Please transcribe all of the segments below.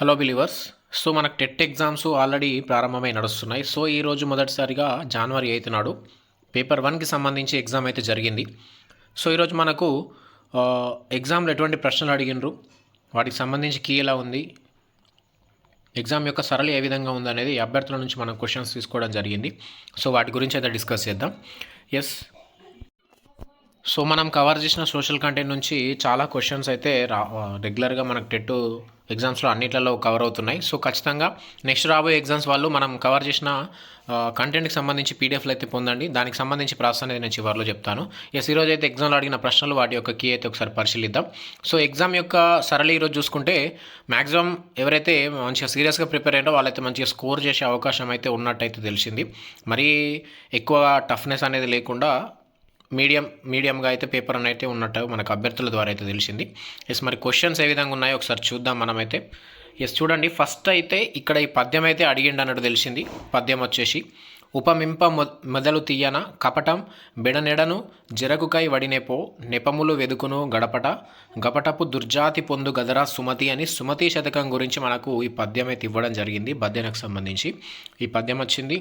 Hello believers so మనకు TET exams already ప్రారంభమై నడుస్తున్నాయి. సో ఈరోజు మొదటిసారిగా జనవరి ఎయిత్ నాడు పేపర్ వన్కి సంబంధించి ఎగ్జామ్ అయితే జరిగింది. సో ఈరోజు మనకు ఎగ్జామ్లో ఎటువంటి ప్రశ్నలు అడిగినరు వాటికి సంబంధించి కీ ఎలా ఉంది? ఎగ్జామ్ యొక్క సరళి ఏ విధంగా ఉందనేది అభ్యర్థుల నుంచి మనం క్వశ్చన్స్ తీసుకోవడం జరిగింది. సో వాటి గురించి అయితే డిస్కస్ చేద్దాం. ఎస్ సో మనం కవర్ చేసిన సోషల్ కంటెంట్ నుంచి చాలా క్వశ్చన్స్ అయితే రా రెగ్యులర్గా మనకు టెట్ ఎగ్జామ్స్లో అన్నిట్లలో కవర్ అవుతున్నాయి. సో ఖచ్చితంగా నెక్స్ట్ రాబోయే ఎగ్జామ్స్ వాళ్ళు మనం కవర్ చేసిన కంటెంట్కి సంబంధించి పీడిఎఫ్లు అయితే పొందండి. దానికి సంబంధించి ప్రాసెస్ అనేది నేను చివరిలో చెప్తాను. ఎస్ ఈరోజు అయితే ఎగ్జామ్లో అడిగిన ప్రశ్నలు వాటి యొక్క కీ అయితే ఒకసారి పరిశీలిద్దాం. సో ఎగ్జామ్ యొక్క సరళి ఈరోజు చూసుకుంటే మ్యాక్సిమం ఎవరైతే మంచిగా సీరియస్గా ప్రిపేర్ అయ్యారో వాళ్ళైతే మంచిగా స్కోర్ చేసే అవకాశం అయితే ఉన్నట్టయితే తెలిసింది. మరీ ఎక్కువ టఫ్నెస్ అనేది లేకుండా మీడియం మీడియంగా అయితే పేపర్ అనేది ఉన్నట్టు మనకు అభ్యర్థుల ద్వారా అయితే తెలిసింది. ఎస్ మరి క్వశ్చన్స్ ఏ విధంగా ఉన్నాయో ఒకసారి చూద్దాం మనమైతే. ఎస్ చూడండి ఫస్ట్ అయితే ఇక్కడ ఈ పద్యం అయితే అడిగిండు అన్నట్టు తెలిసింది. పద్యం వచ్చేసి ఉపమింప మొదలు తీయన కపటం బెడనెడను జరగుకై వడినెపో నెపములు వెదుకును గడపట గపటపు దుర్జాతి పొందు గదరా సుమతి అని సుమతి శతకం గురించి మనకు ఈ పద్యం అయితే ఇవ్వడం జరిగింది పద్యానికి సంబంధించి. ఈ పద్యం వచ్చింది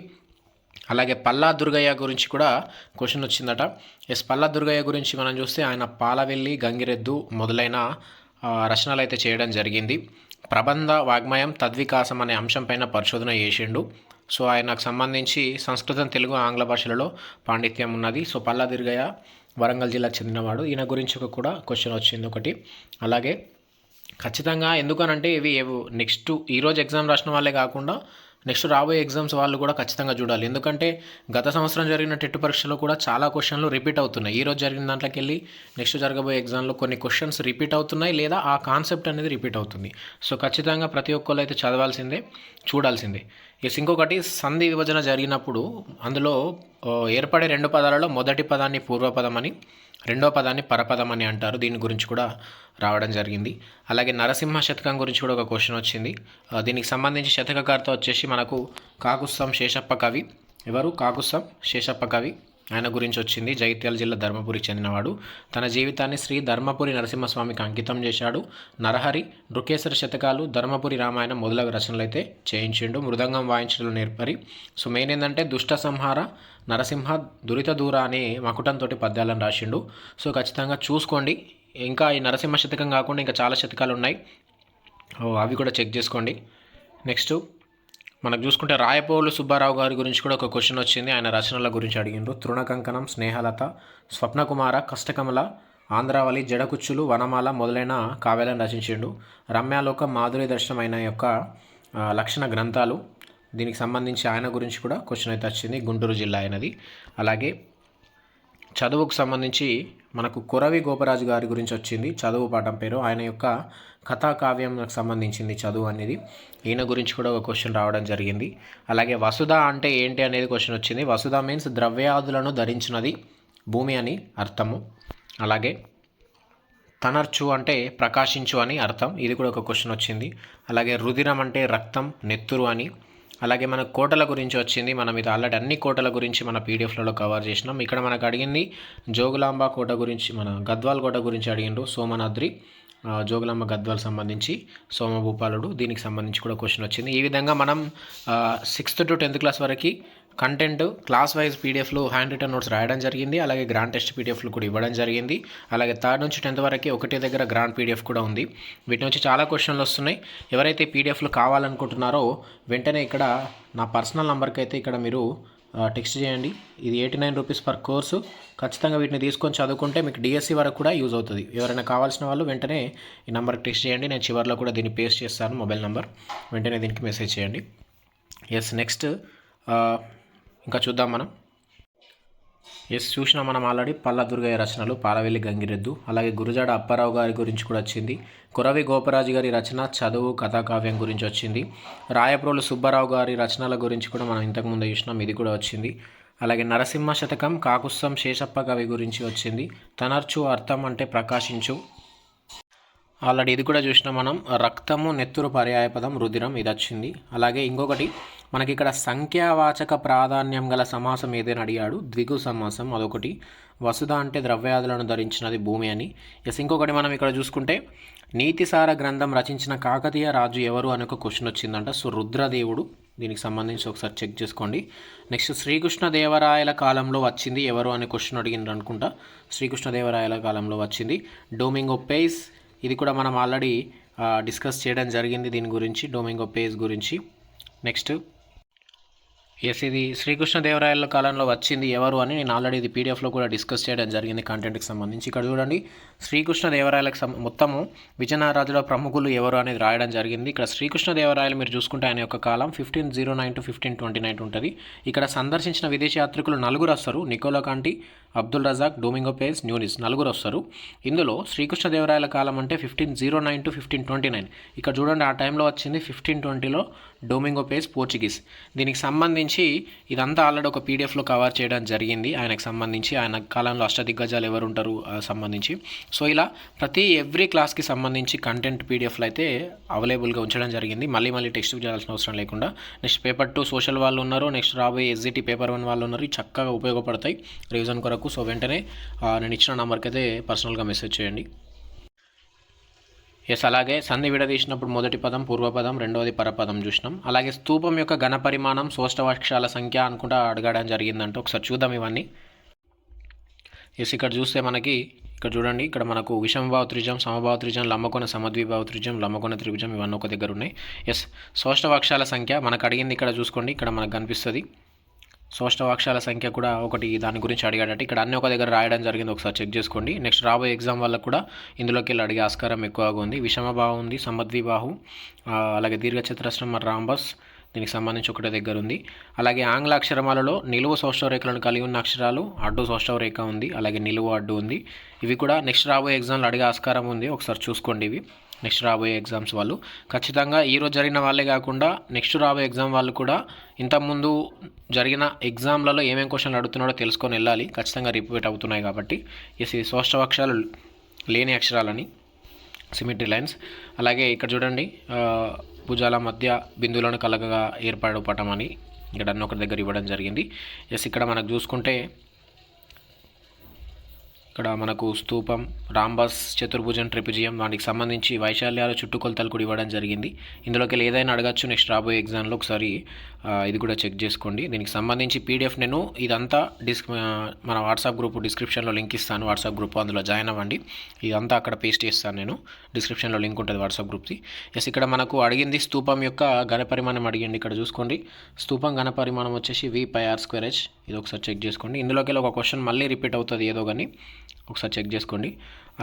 అలాగే పల్లా దుర్గయ్య గురించి కూడా క్వశ్చన్ వచ్చిందట. ఎస్ పల్లా దుర్గయ్య గురించి మనం చూస్తే ఆయన పాలవెల్లి గంగిరెద్దు మొదలైన రచనలు అయితే చేయడం జరిగింది. ప్రబంధ వాగ్మయం తద్వికాసం అనే అంశంపైన పరిశోధన చేసిండు. సో ఆయనకు సంబంధించి సంస్కృతం తెలుగు ఆంగ్ల భాషలలో పాండిత్యం ఉన్నది. సో పల్లా దుర్గయ్య వరంగల్ జిల్లాకు చెందినవాడు. ఈయన గురించి కూడా క్వశ్చన్ వచ్చింది ఒకటి. అలాగే ఖచ్చితంగా ఎందుకనంటే ఇవి ఏవో నెక్స్ట్ ఈరోజు ఎగ్జామ్ రాసిన వాళ్ళే కాకుండా నెక్స్ట్ రాబోయే ఎగ్జామ్స్ వాళ్ళు కూడా ఖచ్చితంగా చూడాలి. ఎందుకంటే గత సంవత్సరం జరిగిన టెట్ పరీక్షలో కూడా చాలా క్వశ్చన్లు రిపీట్ అవుతున్నాయి. ఈ రోజు జరిగిన దాంట్లోకి వెళ్ళి నెక్స్ట్ జరగబోయే ఎగ్జామ్లో కొన్ని క్వశ్చన్స్ రిపీట్ అవుతున్నాయి లేదా ఆ కాన్సెప్ట్ అనేది రిపీట్ అవుతుంది. సో ఖచ్చితంగా ప్రతి ఒక్కళ్ళు అయితే చదవాల్సిందే చూడాల్సిందే. ఎస్ ఇంకొకటి సంధి విభజన జరిగినప్పుడు అందులో ఏర్పడే రెండు పదాలలో మొదటి పదాన్ని పూర్వపదం అని రెండో పదాన్ని పరపదం అని అంటారు. దీని గురించి కూడా రావడం జరిగింది. అలాగే నరసింహ శతకం గురించి కూడా ఒక క్వశ్చన్ వచ్చింది. దీనికి సంబంధించి శతకకర్త వచ్చేసి మనకు కాకుస్సం శేషప్ప కవి. ఎవరు? కాకుస్సం శేషప్ప కవి. ఆయన గురించి వచ్చింది జగిత్యాల జిల్లా ధర్మపురికి చెందినవాడు. తన జీవితాన్ని శ్రీ ధర్మపురి నరసింహస్వామికి అంకితం చేశాడు. నరహరి నృకేశ్వర శతకాలు ధర్మపురి రామాయణం మొదలగు రచనలు అయితే చేయించిండు. మృదంగం వాయించడం నేర్పరి. సో మెయిన్ ఏంటంటే దుష్ట సంహార నరసింహ దురిత దూర అనే మకుటంతో పద్యాలను రాసిండు. సో ఖచ్చితంగా చూసుకోండి. ఇంకా ఈ నరసింహ శతకం కాకుండా ఇంకా చాలా శతకాలు ఉన్నాయి అవి కూడా చెక్ చేసుకోండి. నెక్స్ట్ మనకు చూసుకుంటే రాయపోలు సుబ్బారావు గారి గురించి కూడా ఒక క్వశ్చన్ వచ్చింది. ఆయన రచనల గురించి అడిగిండ్రు. తృణకంకణం స్నేహలత స్వప్నకుమార కష్టకమల ఆంధ్రావళి జడకుచ్చులు వనమాల మొదలైన కావ్యాలను రచించిండు. రమ్యాలోక మాధురి దర్శనం అయిన యొక్క లక్షణ గ్రంథాలు. దీనికి సంబంధించి ఆయన గురించి కూడా క్వశ్చన్ అయితే వచ్చింది. గుంటూరు జిల్లా అయినది అలాగే చదువుకు సంబంధించి మనకు కురవి గోపరాజు గారి గురించి వచ్చింది. చదువు పాఠం పేరు. ఆయన యొక్క కథాకావ్యంకు సంబంధించింది చదువు అనేది. ఈయన గురించి కూడా ఒక క్వశ్చన్ రావడం జరిగింది. అలాగే వసుధ అంటే ఏంటి అనేది క్వశ్చన్ వచ్చింది. వసుధ మీన్స్ ద్రవ్యాదులను ధరించినది భూమి అని అర్థము. అలాగే తనర్చు అంటే ప్రకాశించు అని అర్థం. ఇది కూడా ఒక క్వశ్చన్ వచ్చింది. అలాగే రుధిరం అంటే రక్తం నెత్తురు అని. అలాగే మన కోటల గురించి వచ్చింది. మనం ఇది ఆల్రెడీ అన్ని కోటల గురించి మన పీడిఎఫ్లలో కవర్ చేసినాం. ఇక్కడ మనకు అడిగింది జోగులాంబ కోట గురించి మన గద్వాల్ కోట గురించి అడిగిండ్రు సోమనాద్రి జోగులాంబ గద్వాల్ సంబంధించి సోమభూపాలుడు. దీనికి సంబంధించి కూడా క్వశ్చన్ వచ్చింది. ఈ విధంగా మనం సిక్స్త్ టు టెన్త్ క్లాస్ వరకు కంటెంట్ క్లాస్ వైజ్ పీడిఎఫ్లు హ్యాండ్ రిటర్న్ నోట్స్ రాయడం జరిగింది. అలాగే గ్రాండ్ టెస్ట్ పీడిఎఫ్లు కూడా ఇవ్వడం జరిగింది. అలాగే థర్డ్ నుంచి టెన్త్ వరకు ఒకటే దగ్గర గ్రాండ్ పీడిఎఫ్ కూడా ఉంది. వీటి నుంచి చాలా క్వశ్చన్లు వస్తున్నాయి. ఎవరైతే పీడిఎఫ్లు కావాలనుకుంటున్నారో వెంటనే ఇక్కడ నా పర్సనల్ నెంబర్కి అయితే ఇక్కడ మీరు టెక్స్ట్ చేయండి. ఇది eighty nine rupees per course ఖచ్చితంగా వీటిని తీసుకొని చదువుకుంటే మీకు డిఎస్సి వరకు కూడా యూజ్ అవుతుంది. ఎవరైనా కావాల్సిన వాళ్ళు వెంటనే ఈ నెంబర్కి టెక్స్ట్ చేయండి. నేను చివరిలో కూడా దీన్ని పేస్ట్ చేస్తాను మొబైల్ నెంబర్ వెంటనే దీనికి మెసేజ్ చేయండి. ఎస్ నెక్స్ట్ ఇంకా చూద్దాం మనం. ఎస్ చూసినా మనం ఆల్రెడీ పల్ల దుర్గయ్య రచనలు పాలవెల్లి గంగిరెద్దు అలాగే గురుజాడ అప్పారావు గారి గురించి కూడా వచ్చింది. కురవి గోపరాజు గారి రచన చదువు కథాకావ్యం గురించి వచ్చింది. రాయప్రోలు సుబ్బారావు గారి రచనల గురించి కూడా మనం ఇంతకుముందు చూసినాం ఇది కూడా వచ్చింది. అలాగే నరసింహ శతకం కాకుస్సం శేషప్ప కవి గురించి వచ్చింది. తనర్చు అర్థం అంటే ప్రకాశించు. ఆల్రెడీ ఇది కూడా చూసినాం మనం. రక్తము నెత్తురు పర్యాయపదం రుధిరం ఇది వచ్చింది. అలాగే ఇంకొకటి మనకి ఇక్కడ సంఖ్యావాచక ప్రాధాన్యం గల సమాసం ఏదైనా అడిగాడు. ద్విగు సమాసం అదొకటి. వసుధ అంటే ద్రవ్యాదులను ధరించినది భూమి అని. ఎస్ ఇంకొకటి మనం ఇక్కడ చూసుకుంటే నీతిసార గ్రంథం రచించిన కాకతీయ రాజు ఎవరు అని ఒక క్వశ్చన్ వచ్చిందంట. సో రుద్రదేవుడు దీనికి సంబంధించి ఒకసారి చెక్ చేసుకోండి. నెక్స్ట్ శ్రీకృష్ణదేవరాయల కాలంలో వచ్చింది ఎవరు అనే క్వశ్చన్ అడిగిండ్రు అనుకుంటా శ్రీకృష్ణదేవరాయల కాలంలో వచ్చింది. డోమింగో పేస్ ఇది కూడా మనం ఆల్రెడీ డిస్కస్ చేయడం జరిగింది దీని గురించి డోమింగో పేజ్ గురించి. నెక్స్ట్ ఎస్ ఇది శ్రీకృష్ణదేవరాయల కాలంలో వచ్చింది ఎవరు అని నేను ఆల్రెడీ ఇది పీడిఎఫ్లో కూడా డిస్కస్ చేయడం జరిగింది కంటెంట్కి సంబంధించి. ఇక్కడ చూడండి శ్రీకృష్ణదేవరాయలకు సం మొత్తము విజయనగరాజుల ప్రముఖులు ఎవరు అనేది రాయడం జరిగింది. ఇక్కడ శ్రీకృష్ణదేవరాయలు మీరు చూసుకుంటే ఆయన యొక్క కాలం fifteen zero nine to fifteen twenty nine ఉంటుంది. ఇక్కడ సందర్శించిన విదేశీ యాత్రికులు నలుగురు వస్తారు Nicola Conti Abdul Razzaq Domingo Paes Nunes నలుగురు వస్తారు. ఇందులో శ్రీకృష్ణదేవరాయల కాలం అంటే fifteen zero nine to fifteen twenty nine ఇక్కడ చూడండి ఆ టైంలో వచ్చింది ఫిఫ్టీన్ ట్వంటీలో డోమింగో పేస్ పోర్చుగీస్ దీనికి సంబంధించి ఇదంతా ఆల్రెడీ ఒక పీడిఎఫ్లో కవర్ చేయడం జరిగింది. ఆయనకు సంబంధించి ఆయన కాలంలో అష్టదిగ్గజాలు ఎవరు ఉంటారు సంబంధించి. సో ఇలా ప్రతి ఎవ్రీ క్లాస్కి సంబంధించి కంటెంట్ పీడిఎఫ్లు అయితే అవైలబుల్గా ఉంచడం జరిగింది. మళ్ళీ మళ్ళీ టెక్స్ట్ చేయాల్సిన అవసరం లేకుండా. నెక్స్ట్ పేపర్ టూ సోషల్ వాళ్ళు ఉన్నారు. నెక్స్ట్ రాబోయే ఎస్జిటి పేపర్ వన్ వాళ్ళు ఉన్నారు. చక్కగా ఉపయోగపడతాయి. రివిజన్ కొరకు సో వెంటనే నేను ఇచ్చిన నెంబర్కి అయితే పర్సనల్గా మెసేజ్ చేయండి. ఎస్ అలాగే సంధి విడదీసినప్పుడు మొదటి పదం పూర్వపదం రెండవది పరపదం చూసినాం. అలాగే స్తూపం యొక్క ఘన పరిమాణం సోష్టవక్షాల సంఖ్య అనుకుంటా అడగడం జరిగిందంటే. ఒకసారి చూద్దాం ఇవన్నీ. ఎస్ ఇక్కడ చూస్తే మనకి ఇక్కడ చూడండి ఇక్కడ మనకు విషమభావ త్రిజం సమభావ త్రిజం లమ్మకొన సమద్విభావ త్రిజం లమ్మకొన త్రిభుజం ఇవన్నీ ఒక దగ్గర ఉన్నాయి. ఎస్ సోష్టవక్షాల సంఖ్య మనకు అడిగింది ఇక్కడ చూసుకోండి ఇక్కడ మనకు కనిపిస్తుంది. సోష్టవాక్షాల సంఖ్య కూడా ఒకటి దాని గురించి అడిగాడట. ఇక్కడ అన్ని ఒక దగ్గర రాయడం జరిగింది. ఒకసారి చెక్ చేసుకోండి. నెక్స్ట్ రాబోయే ఎగ్జామ్ వల్ల కూడా ఇందులోకి వెళ్ళి అడిగే ఆస్కారం ఎక్కువగా ఉంది. విషమభావం ఉంది. సమద్విబాహు అలాగే దీర్ఘచతురస్రం మరి రాంబస్ దీనికి సంబంధించి ఒకటే దగ్గర ఉంది. అలాగే ఆంగ్ల అక్షరమాలలో నిలువు సౌష్ఠవ రేఖలను కలిగి ఉన్న అక్షరాలు అడ్డు సౌష్ఠవ రేఖ ఉంది. అలాగే నిలువు అడ్డు ఉంది. ఇవి కూడా నెక్స్ట్ రాబోయే ఎగ్జామ్లో అడిగే ఆస్కారం ఉంది. ఒకసారి చూసుకోండి ఇవి. నెక్స్ట్ రాబోయే ఎగ్జామ్స్ వాళ్ళు. ఖచ్చితంగా ఈరోజు జరిగిన వాళ్ళే కాకుండా నెక్స్ట్ రాబోయే ఎగ్జామ్ వాళ్ళు కూడా ఇంతకుముందు జరిగిన ఎగ్జామ్లలో ఏమేం క్వశ్చన్లు అడుగుతున్నాడో తెలుసుకొని వెళ్ళాలి. ఖచ్చితంగా రిపీట్ అవుతున్నాయి కాబట్టి. ఎస్ ఈ సోష్టవాక్షరాలు లేని అక్షరాలని సిమెట్రీ లైన్స్. అలాగే ఇక్కడ చూడండి భుజాల మధ్య బిందువులను కలగగా ఏర్పాటు పటం అని ఇక్కడ అన్న ఒక దగ్గర ఇవ్వడం జరిగింది. ఎస్ ఇక్కడ మనకు చూసుకుంటే ఇక్కడ మనకు స్తూపం రాంబస్ చతుర్భుజం ట్రిపుజియం వాటికి సంబంధించి వైశాల్యాల చుట్టుకొలతలు కూడా ఇవ్వడం జరిగింది. ఇందులోకి ఏదైనా అడగచ్చు నెక్స్ట్ రాబోయే ఎగ్జామ్లో ఒకసారి ఇది కూడా చెక్ చేసుకోండి. దీనికి సంబంధించి పీడిఎఫ్ నేను ఇదంతా డిస్ మన వాట్సాప్ గ్రూప్ డిస్క్రిప్షన్లో లింక్ ఇస్తాను. వాట్సాప్ గ్రూప్ అందులో జాయిన్ అవ్వండి. ఇదంతా అక్కడ పేస్ట్ చేస్తాను నేను. డిస్క్రిప్షన్లో లింక్ ఉంటుంది వాట్సాప్ గ్రూప్ది. ఎస్ ఇక్కడ మనకు అడిగింది స్తూపం యొక్క ఘనపరిమాణం అడిగండి అడిగింది. ఇక్కడ చూసుకోండి. స్తూపం ఘనపరిమాణం వచ్చేసి V pi R square H ఇది ఒకసారి చెక్ చేసుకోండి. ఇందులోకెళ్ళి ఒక క్వశ్చన్ మళ్ళీ రిపీట్ అవుతుంది ఏదో కానీ ఒకసారి చెక్ చేసుకోండి.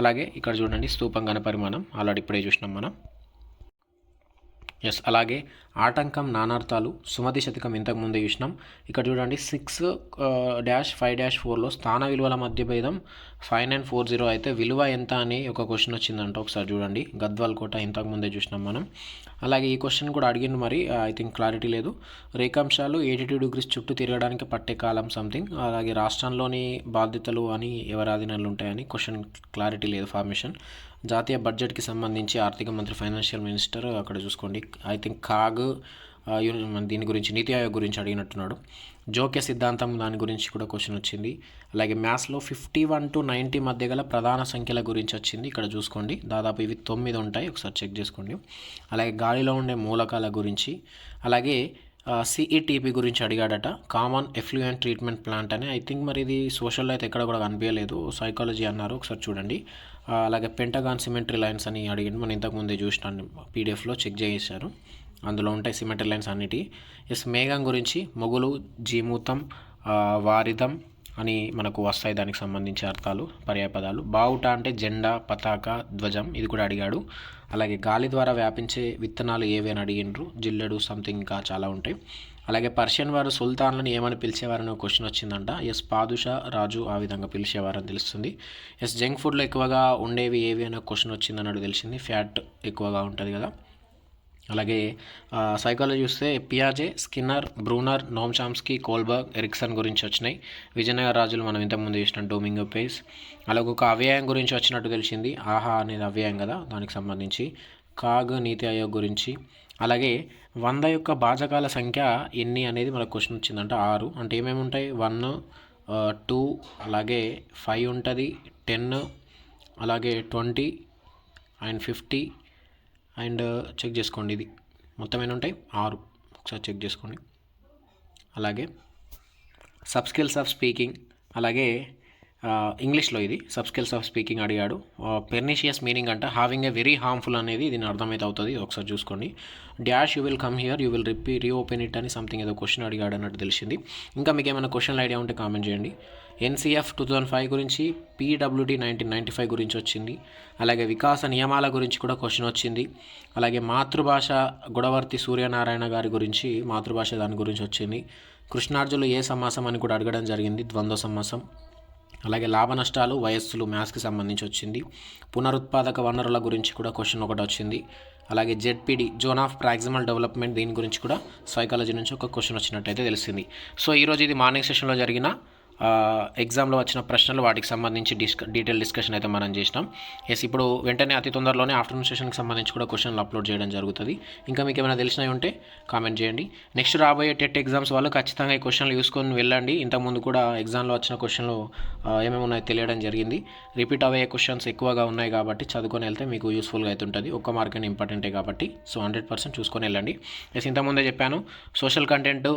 అలాగే ఇక్కడ చూడండి స్తూపం ఘన పరిమాణం. ఆల్రెడీ ఇప్పుడే చూసినాం మనం. ఎస్ అలాగే ఆటంకం నానార్థాలు సుమతి శతకం ఇంతకు ముందే చూసినాం. ఇక్కడ చూడండి సిక్స్ డాష్ ఫైవ్ డాష్ ఫోర్లో స్థాన విలువల మధ్య భేదం ఫైవ్ నైన్ ఫోర్ జీరో అయితే విలువ ఎంత అని ఒక క్వశ్చన్ వచ్చిందంట ఒకసారి చూడండి. గద్వాల్ కోట ఇంతకు ముందే చూసినాం మనం. అలాగే ఈ క్వశ్చన్ కూడా అడిగిండు మరి ఐ థింక్ క్లారిటీ లేదు. రేఖాంశాలు ఎయిటీ టూ డిగ్రీస్ చుట్టూ తిరగడానికి పట్టే కాలం సంథింగ్ అలాగే రాష్ట్రంలోని బాధ్యతలు అని ఎవరాధీనాలు ఉంటాయని క్వశ్చన్ క్లారిటీ లేదు ఫార్మేషన్ జాతీయ బడ్జెట్కి సంబంధించి ఆర్థిక మంత్రి ఫైనాన్షియల్ మినిస్టర్ అక్కడ చూసుకోండి. ఐ థింక్ కాగ్ దీని గురించి నీతి ఆయోగ్ గురించి అడిగినట్టున్నాడు. జోక్య సిద్ధాంతం దాని గురించి కూడా క్వశ్చన్ వచ్చింది. అలాగే మ్యాథ్స్లో ఫిఫ్టీ వన్ టు నైంటీ మధ్య గల ప్రధాన సంఖ్యల గురించి వచ్చింది. ఇక్కడ చూసుకోండి. దాదాపు ఇవి తొమ్మిది ఉంటాయి. ఒకసారి చెక్ చేసుకోండి. అలాగే గాలిలో ఉండే మూలకాల గురించి. అలాగే సిఈటీపీ గురించి అడిగాడట. కామన్ ఎఫ్లూయెంట్ ట్రీట్మెంట్ ప్లాంట్ అని. ఐ థింక్ మరి ఇది సోషల్లో అయితే ఎక్కడ కూడా కనిపించలేదు. సైకాలజీ అన్నారు. ఒకసారి చూడండి. అలాగే పెంటగాన్ సిమెంట్ లైన్స్ అని అడిగింది మనం ఇంతకుముందే చూసినాను. పీడిఎఫ్లో చెక్ చేశారు అందులో ఉంటాయి సిమెంట్ లైన్స్ అన్నిటి. ఎస్ మేఘం గురించి మొగులు జీమూతం ఆ, వారిధం అని మనకు వస్తాయి దానికి సంబంధించి అర్థాలు పర్యాయపదాలు బావుట అంటే జెండా పతాక ధ్వజం ఇది కూడా అడిగాడు. అలాగే గాలి ద్వారా వ్యాపించే విత్తనాలు ఏవి అని అడిగిండ్రు. జిల్లెడు సంథింగ్ ఇంకా చాలా ఉంటాయి. అలాగే పర్షియన్ వారు సుల్తాన్లను ఏమని పిలిచేవారని ఒక క్వశ్చన్ వచ్చిందంట. ఎస్ పాదుషా రాజు ఆ విధంగా పిలిచేవారని తెలుస్తుంది. ఎస్ జంక్ ఫుడ్లో ఎక్కువగా ఉండేవి ఏవి అనే క్వశ్చన్ వచ్చిందన్నట్టు తెలిసింది. ఫ్యాట్ ఎక్కువగా ఉంటుంది కదా. అలాగే సైకాలజీ చూస్తే పియాజే Skinner Bruner Noam Kohlberg Erikson గురించి వచ్చినాయి. విజయనగర రాజులు మనం ఇంతకుముందు చూసిన డోమింగో పేస్ అలాగే ఒక అవ్యయం గురించి వచ్చినట్టు తెలిసింది. ఆహా అనేది అవ్యయం కదా దానికి సంబంధించి. కాగ్ నీతి ఆయోగ్ గురించి. అలాగే వంద యొక్క భాజకాల సంఖ్య ఎన్ని అనేది మనకు క్వశ్చన్ వచ్చిందంట. ఆరు. అంటే ఏమేమి ఉంటాయి? వన్ టూ అలాగే ఫైవ్ ఉంటుంది. టెన్ అలాగే twenty and fifty and check చేసుకోండి ఇది. మొత్తం ఎన్ని ఉంటాయి? ఆరు. ఒకసారి చెక్ చేసుకోండి. అలాగే సబ్ స్కిల్స్ ఆఫ్ స్పీకింగ్ అలాగే ఇంగ్లీష్లో ఇది. సబ్ స్కిల్స్ ఆఫ్ స్పీకింగ్ అడిగాడు. పెర్నిషియస్ మీనింగ్ అంటే. హావింగ్ ఏ వెరీ హార్మ్ఫుల్ అనేది దీని అర్థమైతే అవుతుంది. ఒకసారి చూసుకోండి. Dash you will come here you will రిపీ reopen it అని సంథింగ్ ఏదో క్వశ్చన్ అడిగాడు అన్నట్టు తెలిసింది. ఇంకా మీకు ఏమైనా క్వశ్చన్ ఐడియా ఉంటే కామెంట్ చేయండి. ఎన్సీఎఫ్ టూ థౌజండ్ ఫైవ్ గురించి పీడబ్ల్యూడి నైన్టీన్ నైంటీ ఫైవ్ గురించి వచ్చింది. అలాగే వికాస నియమాల గురించి కూడా క్వశ్చన్ వచ్చింది. అలాగే మాతృభాష గుడవర్తి సూర్యనారాయణ గారి గురించి మాతృభాష దాని గురించి వచ్చింది. కృష్ణార్జులు ఏ సమాసం అని కూడా అడగడం జరిగింది. ద్వంద్వ సమాసం. అలాగే లాభ నష్టాలు వయస్సులు మ్యాథ్స్కి సంబంధించి వచ్చింది. పునరుత్పాదక వనరుల గురించి కూడా క్వశ్చన్ ఒకటి వచ్చింది. అలాగే ZPD zone of proximal development దీని గురించి కూడా సైకాలజీ నుంచి ఒక క్వశ్చన్ వచ్చినట్టయితే తెలిసింది. సో ఈరోజు ఇది మార్నింగ్ సెషన్లో జరిగిన ఎగ్జామ్లో వచ్చిన ప్రశ్నలు వాటికి సంబంధించి డిస్క డీటెయిల్ డిస్కషన్ అయితే మనం చేసినాం. ఎస్ ఇప్పుడు వెంటనే అతి తొందరలోనే ఆఫ్టర్నూన్ సెషన్కి సంబంధించి కూడా క్వశ్చన్లు అప్లోడ్ చేయడం జరుగుతుంది. ఇంకా మీకు ఏమైనా తెలిసినవి ఉంటే కామెంట్ చేయండి. నెక్స్ట్ రాబోయే టెట్ ఎగ్జామ్స్ వాళ్ళు ఖచ్చితంగా ఈ క్వశ్చన్లు చూసుకొని వెళ్ళండి. ఇంతకుముందు కూడా ఎగ్జామ్లో వచ్చిన క్వశ్చన్లు ఏమేమి ఉన్నాయో తెలియడం జరిగింది. రిపీట్ అయ్యే క్వశ్చన్స్ ఎక్కువగా ఉన్నాయి కాబట్టి చదువుకొని వెళ్తే మీకు యూస్ఫుల్గా అయితే ఉంటుంది. ఒక్క మార్క్ అని ఇంపార్టెంటే కాబట్టి. సో హండ్రెడ్ పర్సెంట్ చూసుకొని వెళ్ళండి. ఎస్ ఇంతకుముందే చెప్పాను సోషల్ కంటెంట్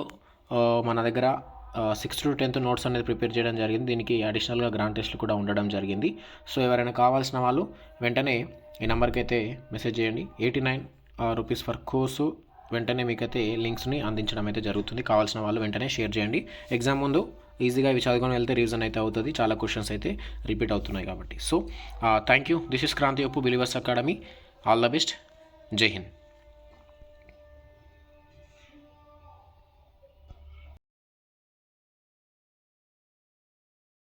మన దగ్గర సిక్స్త్ టు టెన్త్ నోట్స్ అనేది ప్రిపేర్ చేయడం జరిగింది. దీనికి అడిషనల్గా గ్రాండ్ టెస్ట్లు కూడా ఉండడం జరిగింది. సో ఎవరైనా కావాల్సిన వాళ్ళు వెంటనే ఈ నెంబర్కి అయితే మెసేజ్ చేయండి. Eighty nine rupees for course వెంటనే మీకైతే లింక్స్ని అందించడం అయితే జరుగుతుంది. కావాల్సిన వాళ్ళు వెంటనే షేర్ చేయండి. ఎగ్జామ్ ముందు ఈజీగా ఇవి చదువుకొని వెళ్తే రీజన్ అయితే అవుతుంది. చాలా క్వశ్చన్స్ అయితే రిపీట్ అవుతున్నాయి కాబట్టి. So thank you this is Kranti ఒప్పు believers academy all the best జై హింద్